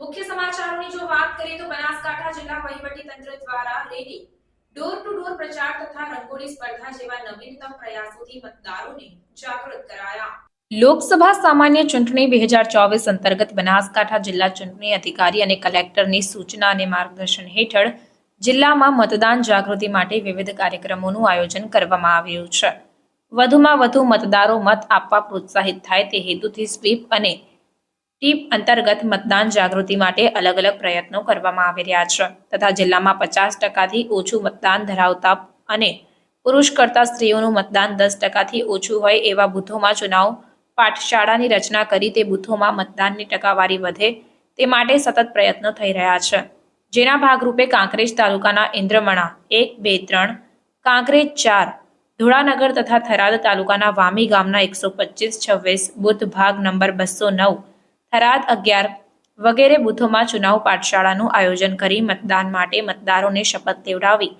મુખ્ય સમાચારોની જો વાત કરીએ તો બનાસકાંઠા જિલ્લા વહીવટી તંત્ર દ્વારા રેલી, ડોર ટુ ડોર પ્રચાર તથા રંગોળી સ્પર્ધા જેવા નવીનતમ પ્રયાસોથી મતદારોને જાગૃત કરાયા. લોકસભા સામાન્ય ચૂંટણી બે હજાર ચોવીસ અંતર્ગત બનાસકાંઠા જિલ્લા ચૂંટણી અધિકારી અને કલેક્ટરની સૂચના અને માર્ગદર્શન હેઠળ જિલ્લામાં મતદાન જાગૃતિ માટે વિવિધ કાર્યક્રમોનું આયોજન કરવામાં આવ્યું છે. વધુમાં વધુ મતદારો મત આપવા પ્રોત્સાહિત થાય તે હેતુથી સ્વીપ અને ટીપ અંતર્ગત મતદાન જાગૃતિ માટે અલગ અલગ પ્રયત્નો કરવામાં આવી રહ્યા છે તથા જિલ્લામાં પચાસ ટકાથી ઓછું મતદાન ધરાવતા અને પુરુષ કરતા સ્ત્રીઓનું મતદાન દસ ટકાથી ઓછું હોય એવા બૂથોમાં ચુનાવ પાઠશાળાની રચના કરી તે બૂથોમાં મતદાનની ટકાવારી વધે તે માટે સતત પ્રયત્નો થઈ રહ્યા છે. જેના ભાગરૂપે કાંકરેજ તાલુકાના ઇન્દ્રમણા એક, બે, ત્રણ, કાંકરેજ ચાર, ધોળાનગર તથા થરાદ તાલુકાના વામી ગામના એકસો પચીસ છવ્વીસ બુથ ભાગ નંબર બસો નવ થરાદ અગિયાર વગેરે બૂથોમાં ચુનાવ પાઠશાળાનું આયોજન કરી મતદાન માટે મતદારોને શપથ લેવડાવી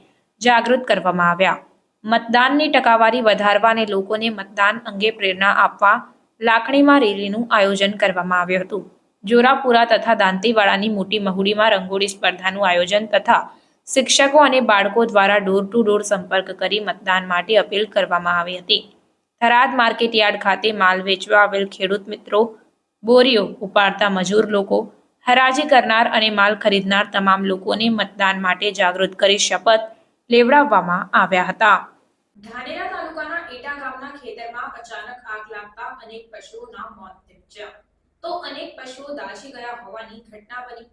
જાગૃત કરવામાં આવ્યા. મતદાનની ટકાવારી વધારવા અને લોકોને મતદાન અંગે પ્રેરણા આપવા લાખણીમાં રેલીનું આયોજન કરવામાં આવ્યું હતું. જોરાપુરા તથા દાંતીવાડાની મોટી મહુડીમાં રંગોળી સ્પર્ધાનું આયોજન તથા શિક્ષકો અને બાળકો દ્વારા ડોર ટુ ડોર સંપર્ક કરી મતદાન માટે અપીલ કરવામાં આવી હતી. થરાદ માર્કેટયાર્ડ ખાતે માલ વેચવા આવેલ ખેડૂત મિત્રો બોરીઓ ઉપાડતા મજૂર લોકો, હરાજી કરનાર અને માલ ખરીદનાર તમામ લોકોને મતદાન માટે જાગૃત કરી શપથ લેવડાવવામાં આવ્યા હતા. ધાનેરા તાલુકાના એટા ગામના ખેતરમાં અચાનક આગ લાગતા અનેક પશુઓના મોત નિપજ્યા તો અનેક પશુઓ દાઝી ગયા હોવાની ઘટના બની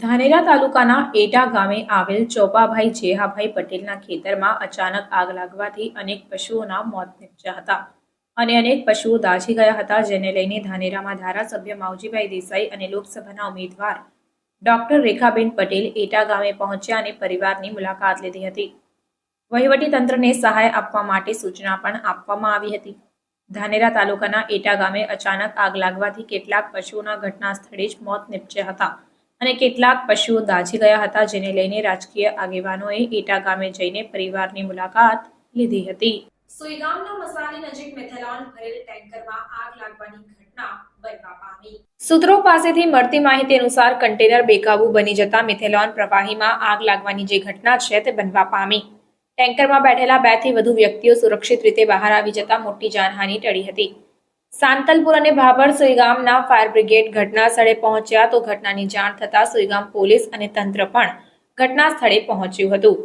ધાનેરા તાલુકાના એટા ગામે આવેલ ચોપાભાઈ જેહાભાઈ પટેલના ખેતરમાં અચાનક આગ લાગવાથી અનેક પશુઓના મોત નીપજ્યા હતા અને અનેક પશુઓ દાઝી ગયા હતા, જેને લઈને ધાનેરામાં ધારાસભ્ય માવજીભાઈ દેસાઈ અને લોકસભાના ઉમેદવાર ડોક્ટર રેખાબેન પટેલ એટા ગામે પહોંચ્યા અને પરિવારની મુલાકાત લીધી હતી. વહીવટી તંત્રને સહાય આપવા માટે સૂચના પણ આપવામાં આવી હતી. ધાનેરા તાલુકાના એટા ગામે અચાનક આગ લાગવાથી કેટલાક પશુઓના ઘટના સ્થળે જ મોત નિપજ્યા હતા અને કેટલાક પશુઓ દાઝી ગયા હતા જેને લઈને રાજકીય આગેવાનોએ એટા ગામે જઈને પરિવારની મુલાકાત લીધી હતી. સુઈગામના મસાલી નજીક મેથેલોન ભરેલ ટેન્કરમાં આગ લાગવાની ઘટના બનવા પામી. સૂત્રો પાસેથી મળતી માહિતી અનુસાર કન્ટેનર બેકાબુ બની જતા મિથેલોન પ્રવાહીમાં આગ લાગવાની જે ઘટના છે તે બનવા પામી. ટેન્કરમાં બેઠેલા બેથી વધુ વ્યક્તિઓ સુરક્ષિત રીતે બહાર આવી જતા મોટી જાનહાનિ ટળી હતી. સાંતલપુર અને ભાભર સુઈગામના ફાયર બ્રિગેડ ઘટના સ્થળે પહોંચ્યા તો ઘટનાની જાણ થતાં સુઈગામ પોલીસ અને તંત્ર પણ ઘટના સ્થળે પહોંચ્યું હતું.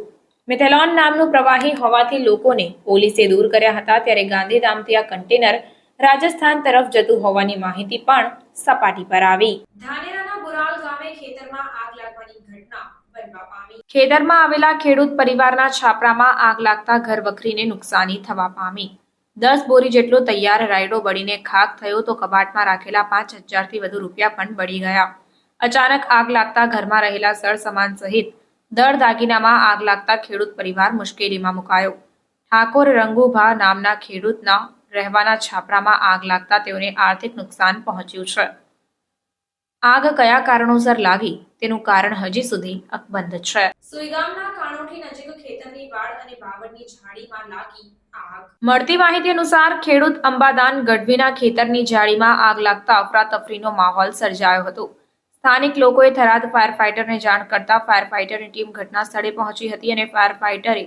મિથેલોન નામનું પ્રવાહી હોવાથી લોકોને પોલીસે દૂર કર્યા હતા ત્યારે ગાંધીધામથી આ કન્ટેનર રાજસ્થાન તરફ જતું હોવાની માહિતી પણ સપાટી પર આવી. ખેતરમાં આવેલા ખેડૂત પરિવારના છાપરામાં આગ લાગતા ઘર વખરીને નુકસાની થવા પામી. દસ બોરી જેટલો તૈયાર રાયડો બળીને ખાક થયો તો કબાટમાં રાખેલા પાંચ હજારથી વધુ રૂપિયા પણ બળી ગયા. અચાનક આગ લાગતા ઘરમાં રહેલા સરસમાન સહિત દર દાગીનામાં આગ લાગતા ખેડૂત પરિવાર મુશ્કેલીમાં મુકાયો. ઠાકોર રંગુભા નામના ખેડૂતના રહેવાના છાપરામાં આગ લાગતા તેઓને આર્થિક નુકસાન પહોંચ્યું છે. આગ કયા કારણોસર લાગી? તેનું કારણ હજી સુધી અકબંધ છે. સુઈગામના કાણોઠી નજીક ખેતરની વાડ અને બાવળની ઝાડીમાં લાગી આગ. મળતી માહિતી અનુસાર ખેડૂત અંબાદાન ગઢવીના ખેતરની ઝાડીમાં આગ લાગતા અફરાતફરીનો માહોલ સર્જાયો હતો. સ્થાનિક લોકોએ થરાદ ફાયર ફાઇટરને જાણ કરતા ફાયર ફાઇટરની ટીમ ઘટના સ્થળે પહોંચી હતી અને ફાયર ફાઇટરે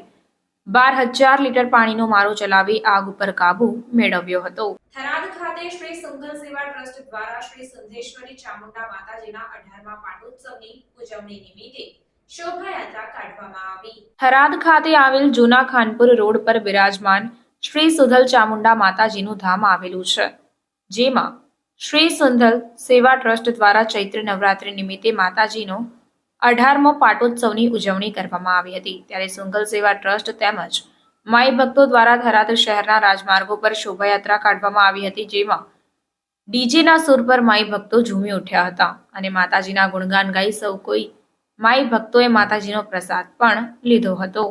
બાર હજાર લીટર પાણીનો મારો ચલાવી આગ ઉપર કાબુ મેળવ્યો હતો. થરાદ ખાતે શ્રી સુંદર સેવા ટ્રસ્ટ દ્વારા શ્રી સંધેશ્વરી ચામુંડા માતાજીના અઢારમા પાટોત્સવની ઉજવણી નિમિત્તે શોભાયાત્રા કાઢવામાં આવી. થરાદ ખાતે આવેલ જૂના ખાનપુર રોડ પર બિરાજમાન શ્રી સુધલ ચામુંડા માતાજીનું ધામ આવેલું છે જેમાં શ્રી સુંધલ સેવા ટ્રસ્ટ દ્વારા ચૈત્ર નવરાત્રિ નિમિત્તે માતાજીનો અઢારમો પાટોત્સવની ઉજવણી કરવામાં આવી હતી. ત્યારે સુંગલ સેવા ટ્રસ્ટ તેમજ માઈ ભક્તો દ્વારા થરાદ શહેરના રાજમાર્ગો પર શોભાયાત્રા કાઢવામાં આવી હતી, જેમાં ડીજેના સુર પર માઈ ભક્તો ઝૂમી ઉઠ્યા હતા અને માતાજીના ગુણગાન ગાઈ સૌ કોઈ માઈ ભક્તોએ માતાજીનો પ્રસાદ પણ લીધો હતો.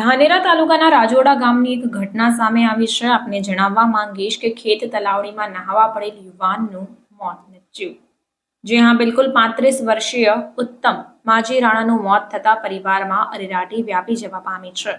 ધાનેરા તાલુકાના રાજોડા ગામની એક ઘટના સામે આવી છે. આપને જણાવવા માંગીશ કે ખેત તલાવડીમાં નહાવા પડેલ યુવાનનું મોત નિપજ્યું. જે હા બિલકુલ પાંત્રીસ વર્ષીય ઉત્તમ માજી રાણાનું મોત થતા પરિવારમાં અરેરાટી વ્યાપી જવા પામી છે.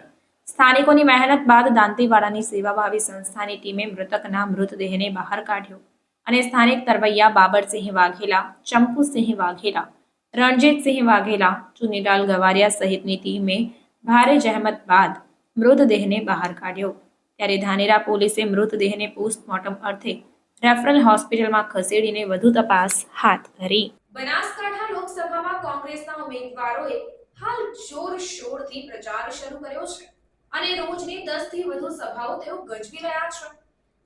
સ્થાનિકોની મહેનત બાદ દાંતીવાડાની સેવાભાવી સંસ્થાની ટીમે મૃતકના મૃતદેહને બહાર કાઢ્યો અને સ્થાનિક તરવૈયા બાબરસિંહ વાઘેલા, ચંપુસિંહ વાઘેલા, રણજીતસિંહ વાઘેલા, ચુનીલાલ ગવારિયા સહિતની ટીમે ભારે જહેમત બાદ મૃતદેહને બહાર કાઢ્યો. ત્યારે ધાનેરા પોલીસે મૃતદેહને પોસ્ટમોર્ટમ અર્થે રેફરલ હોસ્પિટલમાં ખસેડીને વધુ તપાસ હાથ ધરી. બનાસકાંઠા લોકસભામાં કોંગ્રેસના ઉમેદવારોએ હાલ જોરશોરથી પ્રચાર શરૂ કર્યો છે અને રોજની 10 થી વધુ સભાઓ તેઓ ગજવી રહ્યા છે.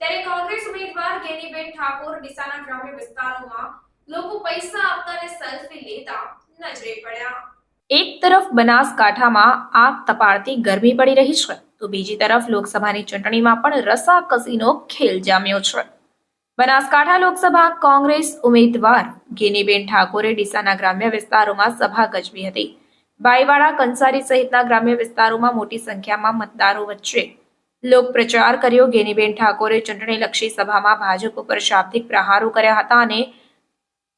ત્યારે કોંગ્રેસ ઉમેદવાર ગેનીબેન ઠાકોર ડીસાના ગ્રામ્ય વિસ્તારોમાં લોકો પૈસા આપતા અને સેલ્ફી લેતા નજરે પડ્યા. એક તરફ બનાસકાંઠામાં આગ તપાડતી ગરમી પડી રહી છે, તો બીજી તરફ લોકસભાની ચૂંટણીમાં પણ રસાકસીનો ખેલ જામ્યો છે. બનાસકાંઠા લોકસભા કોંગ્રેસ ઉમેદવાર ગેનીબેન ઠાકોરે ડીસાના ગ્રામ્ય વિસ્તારોમાં સભા ગજવી હતી. બાઈવાડા કંસારી સહિતના ગ્રામ્ય વિસ્તારોમાં મોટી સંખ્યામાં મતદારો વચ્ચે લોકપ્રચાર કર્યો. ગેનીબેન ઠાકોરે ચૂંટણીલક્ષી સભામાં ભાજપ ઉપર શાબ્દિક પ્રહારો કર્યા હતા અને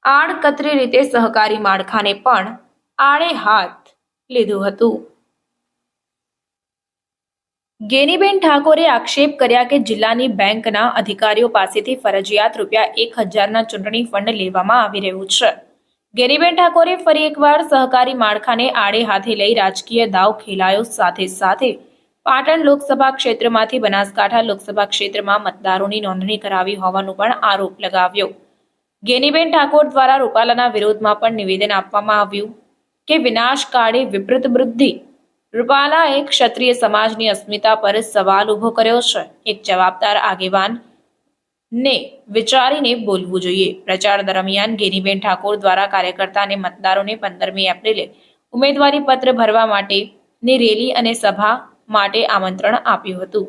આડકતરી રીતે સહકારી માળખાને પણ આડે હાથ લીધું હતું. ગેનીબેન ઠાકોરે આક્ષેપ કર્યા કે જિલ્લાની બેંકના અધિકારીઓ પાસેથી ફરજિયાત રૂપિયા એક હજારના ચૂંટણી ફંડ લેવામાં આવી રહ્યું છે. ગેનીબેન ઠાકોરે ફરી એકવાર સહકારી માળખાને આડે હાથે લઈ રાજકીય દાવ ખેલાયો. સાથે સાથે પાટણ લોકસભા ક્ષેત્રમાંથી બનાસકાંઠા લોકસભા ક્ષેત્રમાં મતદારોની નોંધણી કરાવી હોવાનો પણ આરોપ લગાવ્યો. ગેનીબેન ઠાકોર દ્વારા રૂપાલાના વિરોધમાં પણ નિવેદન આપવામાં આવ્યું. કે વિનાશકાળી વિપરીત વૃદ્ધિ? રૂપાલાએ ક્ષત્રિય સમાજની અસ્મિતા પર સવાલ ઊભો કર્યો છે. એક જવાબદાર આગેવાન ને વિચારીને બોલવું જોઈએ. પ્રચાર દરમિયાન ગેનીબેન ઠાકોર દ્વારા કાર્યકર્તા અને મતદારોને પંદરમી એપ્રિલે ઉમેદવારી પત્ર ભરવા માટેની રેલી અને સભા માટે આમંત્રણ આપ્યું હતું.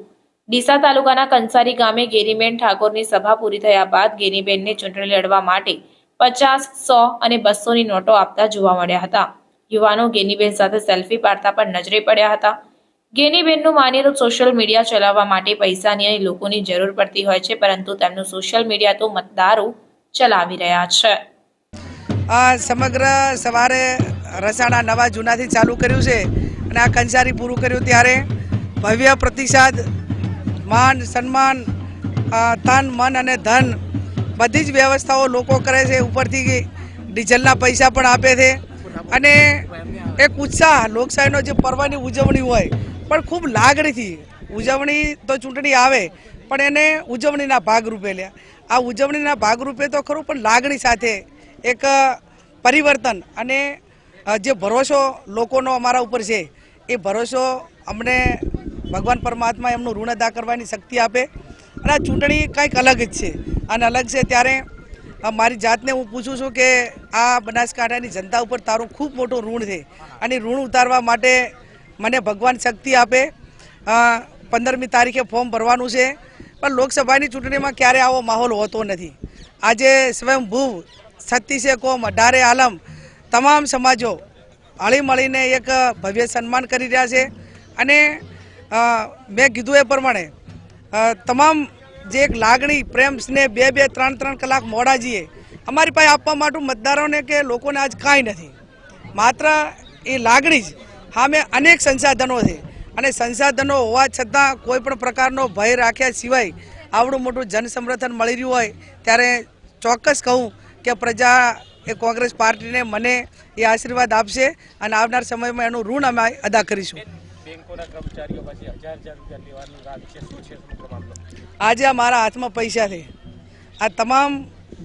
ડીસા તાલુકાના કંસારી ગામે ગેરીબેન ઠાકોરની સભા પૂરી થયા બાદ ગેરીબેનને ચૂંટણી લડવા માટે પચાસ સો અને બસોની નોટો આપતા જોવા મળ્યા હતા. યુવાનો ગેનીબેન સાથે સેલ્ફી પાડતા પણ નજરે પડ્યા હતા. ગેનીબેનનું માનીએ તો સોશિયલ મીડિયા ચલાવવા માટે પૈસાની અને લોકોની જરૂર પડતી હોય છે, પરંતુ તેમનું સોશિયલ મીડિયા તો મતદારો ચલાવી રહ્યા છે. આ સમગ્ર સવારે રસાડા નવા જૂનાથી ચાલુ કર્યું છે અને આ કંસારી પૂરું કર્યું ત્યારે ભવ્ય પ્રતિસાદ, માન, સન્માન તન, મન અને ધન બધી જ વ્યવસ્થાઓ લોકો કરે છે. ઉપરથી ડીઝલના પૈસા પણ આપે છે. અને એક ઉત્સાહ, લોકશાહીનો જે પર્વની ઉજવણી હોય, પણ ખૂબ લાગણીથી. ઉજવણી તો ચૂંટણી આવે, પણ એને ઉજવણીના ભાગરૂપે લે. આ ઉજવણીના ભાગરૂપે તો ખરું, પણ લાગણી સાથે એક પરિવર્તન અને જે ભરોસો લોકોનો અમારા ઉપર છે, એ ભરોસો અમને ભગવાન પરમાત્મા એમનું ઋણ અદા કરવાની શક્તિ આપે. અને આ ચૂંટણી કંઈક અલગ જ છે. અને અલગ છે ત્યારે મારી જાતને હું પૂછું છું કે આ બનાસકાંઠાની જનતા ઉપર તારું ખૂબ મોટું ઋણ છે અને ઋણ ઉતારવા માટે મને ભગવાન શક્તિ આપે. પંદરમી તારીખે ફોર્મ ભરવાનું છે. પણ લોકસભાની ચૂંટણીમાં ક્યારે આવો માહોલ હોતો નથી. આજે સ્વયંભૂ છત્તીસે કોમ, અઢારે આલમ, તમામ સમાજો હળી મળીને એક ભવ્ય સન્માન કરી રહ્યા છે. અને મેં કીધું એ પ્રમાણે તમામ જે એક લાગણી, પ્રેમ, સ્નેહ બે બે, ત્રણ ત્રણ કલાક મોડા જઈએ અમારી પાસે આપવા માટે મતદારોને કે લોકોને આજ કાંઈ નથી. માત્ર એ લાગણી જ. સામે અનેક સંસાધનો છે. અને સંસાધનો હોવા છતાં કોઈ પણ પ્રકારનો ભય રાખ્યા સિવાય આવડું મોટું જનસમર્થન મળી રહ્યું હોય, ત્યારે ચોક્કસ કહું કે પ્રજા એ કોંગ્રેસ પાર્ટીને મને એ આશીર્વાદ આપશે અને આવનાર સમયમાં એનું ઋણ અમે અદા કરીશું. બેંકોના કર્મચારીઓ પાસે હજાર હજાર રૂપિયા લેવાનું રાત છે, શું છે આજે આ મારા હાથમાં પૈસા છે. આ તમામ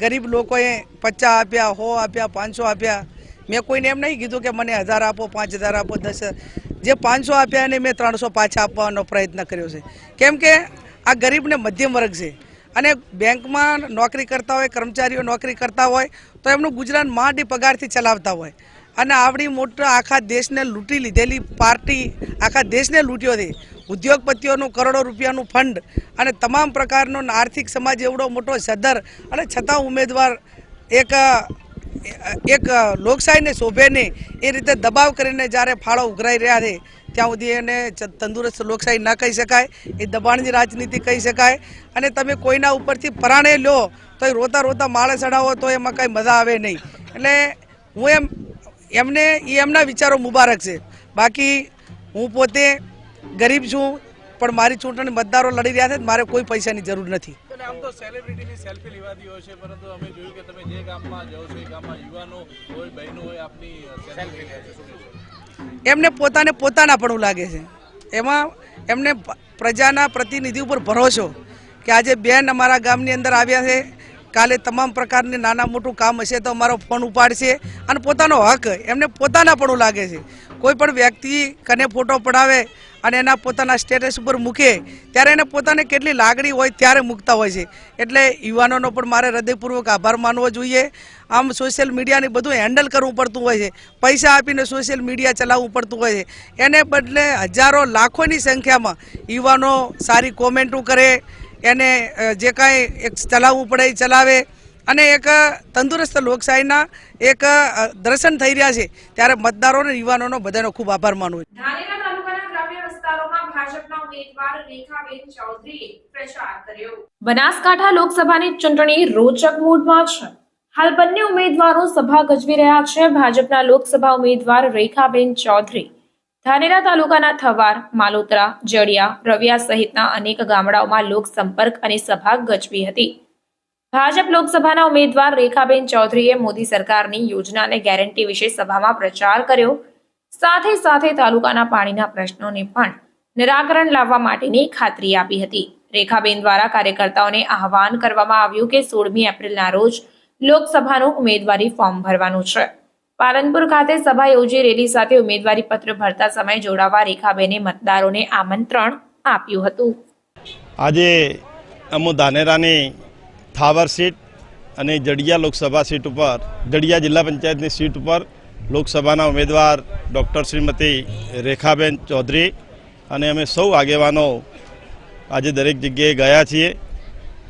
ગરીબ લોકોએ પચાસ આપ્યા, સો આપ્યા, પાંચસો આપ્યા. મેં કોઈને એમ નહીં કીધું કે મને હજાર આપો, પાંચ હજાર આપો, દસ જે પાંચસો આપ્યા એને મેં ત્રણસો પાછા આપવાનો પ્રયત્ન કર્યો છે. કેમ કે આ ગરીબને મધ્યમ વર્ગ છે. અને બેંકમાં નોકરી કરતા હોય, કર્મચારીઓ નોકરી કરતા હોય, તો એમનું ગુજરાન માંડી પગારથી ચલાવતા હોય. અને આવડી મોટા આખા દેશને લૂંટી લીધેલી પાર્ટી, આખા દેશને લૂંટ્યો હતી ઉદ્યોગપતિઓનું કરોડો રૂપિયાનું ફંડ અને તમામ પ્રકારનો આર્થિક સમાજ એવડો મોટો સદર અને છતાં ઉમેદવાર એક એક લોકશાહીને શોભે નહીં એ રીતે દબાવ કરીને જ્યારે ફાળો ઉઘરાઈ રહ્યા છે, ત્યાં સુધી એને તંદુરસ્ત લોકશાહી ન કહી શકાય, એ દબાણની રાજનીતિ કહી શકાય. અને તમે કોઈના ઉપરથી પરાણે લો તો એ રોતા રોતા માળે ચડાવો તો એમાં કાંઈ મજા આવે નહીં. એટલે હું એમ એમને એ એમના વિચારો મુબારક છે. બાકી હું પોતે ગરીબ છું પણ મારી ચૂંટણી મતદારો લડી રહ્યા છે મારે કોઈ પૈસાની જરૂર નથી. આમ તો સેલિબ્રિટીની સેલ્ફી લેવાતી હોય છે પરંતુ અમે જોયું કે તમે જે ગામમાં જાઓ છો એ ગામમાં યુવાનો હોય બહેનો હોય આપની સેલ્ફી લે છે. એમને પોતાને પોતાના પણ લાગે છે. એમાં એમને પ્રજાના પ્રતિનિધિ ઉપર ભરોસો કે આજે બેન અમારા ગામની અંદર આવ્યા છે કાલે તમામ પ્રકારની નાના મોટું કામ હશે તો અમારો ફોન ઉપાડશે અને પોતાનો હક, એમને પોતાના પણ લાગે છે. કોઈ પણ વ્યક્તિ કને ફોટો પડાવે અને એના પોતાના સ્ટેટસ ઉપર મૂકે, ત્યારે એને પોતાને કેટલી લાગણી હોય ત્યારે મૂકતા હોય છે. એટલે યુવાનોનો પણ મારે હૃદયપૂર્વક આભાર માનવો જોઈએ. આમ સોશિયલ મીડિયાને બધું હેન્ડલ કરવું પડતું હોય છે. પૈસા આપીને સોશિયલ મીડિયા ચલાવવું પડતું હોય છે. એને બદલે હજારો, લાખોની સંખ્યામાં યુવાનો સારી કોમેન્ટો કરે એને જે કાંઈ એક ચલાવવું પડે એ ચલાવે. અને એક તંદુરસ્ત લોકશાહીના એક દર્શન થઈ રહ્યા છે, ત્યારે મતદારો અને યુવાનોનો બધાનો ખૂબ આભાર માનવું બનાસકાંઠા લોકસભાની ચૂંટણી રોચક મૂડમાં છે. હાલ બંને ઉમેદવારો સભા ગજવી રહ્યા છે. ભાજપના લોકસભા ઉમેદવાર રેખાબેન ચૌધરી ધાનેરા તાલુકાના થવાર, માલોતરા, જડિયા, રવિયા સહિતના અનેક ગામડાઓમાં લોકસંપર્ક અને સભા ગજવી હતી. ભાજપ લોકસભાના ઉમેદવાર રેખાબેન ચૌધરીએ મોદી સરકારની યોજના અને ગેરંટી વિશે સભામાં પ્રચાર કર્યો. સાથે સાથે તાલુકાના પાણીના પ્રશ્નોને પણ નિરાકરણ લાવવા માટેની ખાતરી આપી હતી. રેખાબેન દ્વારા કાર્યકર્તાઓને આહવાન કરવામાં આવ્યું કે સોળમી એપ્રિલના રોજ લોકસભાનું ઉમેદવારી ફોર્મ ભરવાનું છે. પાલનપુર ખાતે સભા યોજી રેલી સાથે ઉમેદવારી પત્ર ભરતા સમયે જોડાવા રેખાબેને મતદારોને આમંત્રણ આપ્યું હતું. આજે અમુ ધાનેરાની થાવર સીટ અને જડિયા લોકસભા સીટ ઉપર, જડિયા જિલ્લા પંચાયતની સીટ ઉપર લોકસભાના ઉમેદવાર ડૉક્ટર શ્રીમતી રેખાબેન ચૌધરી અને અમે સૌ આગેવાનો આજે દરેક જગ્યાએ ગયા છીએ.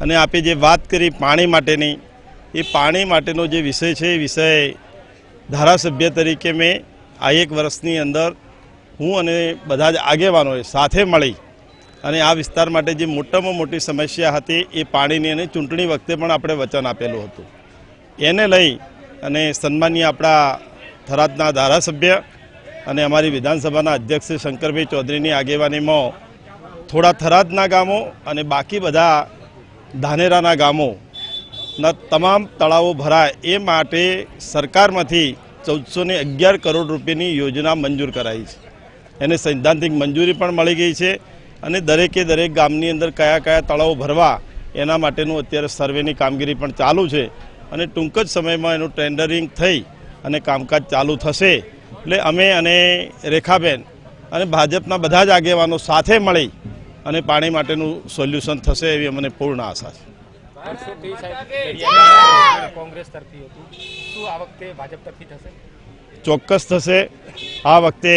અને આપે જે વાત કરી પાણી માટેની, એ પાણી માટેનો જે વિષય છે, એ વિષય ધારાસભ્ય તરીકે મેં આ એક વર્ષની અંદર હું અને બધા જ આગેવાનોએ સાથે મળી અને આ વિસ્તાર માટે જે મોટામાં મોટી સમસ્યા હતી એ પાણીની અને ચૂંટણી વખતે પણ આપણે વચન આપેલું હતું. એને લઈ અને સન્માનીય આપણા થરાદના ધારાસભ્ય અને અમારી વિધાનસભાના અધ્યક્ષ શંકરભાઈ ચૌધરીની આગેવાનીમાં થોડા થરાદના ગામો અને બાકી બધા ધાનેરાના ગામો તમામ તળાવો ભરાય એ માટે સરકારમાંથી ચૌદસો ને અગિયાર કરોડ રૂપિયાની યોજના મંજૂર કરાઈ છે. એને સૈદ્ધાંતિક મંજૂરી પણ મળી ગઈ છે અને દરેકે દરેક ગામની અંદર કયા કયા તળાવો ભરવા એના માટેનું અત્યારે સર્વેની કામગીરી પણ ચાલુ છે અને ટૂંક જ સમયમાં એનું ટેન્ડરિંગ થઈ અને કામકાજ ચાલુ થશે. એટલે અમે અને રેખાબેન અને ભાજપના બધા જ આગેવાનો સાથે મળી અને પાણી માટેનું સોલ્યુશન થશે એવી અમને પૂર્ણ આશા છે. વર્ષોથી સાહેબ કોંગ્રેસ તરફી હતું. શું આ વખતે ભાજપ તરફી થશે? ચોક્કસ થશે. આ વખતે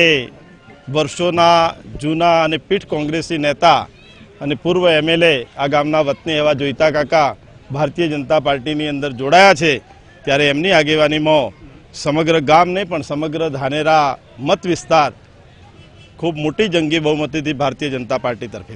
વર્ષોના જૂના અને પીઠ કોંગ્રેસી નેતા અને પૂર્વ એમએલએ આ ગામના વતની એવા જોઈતા કાકા ભારતીય જનતા પાર્ટીની અંદર જોડાયા છે ત્યારે એમની આગેવાનીમાં સમગ્ર ગામ નહીં પણ સમગ્ર ધાનેરા મત વિસ્તાર ખૂબ મોટી જંગી બહુમતીથી ભારતીય જનતા પાર્ટી તરફે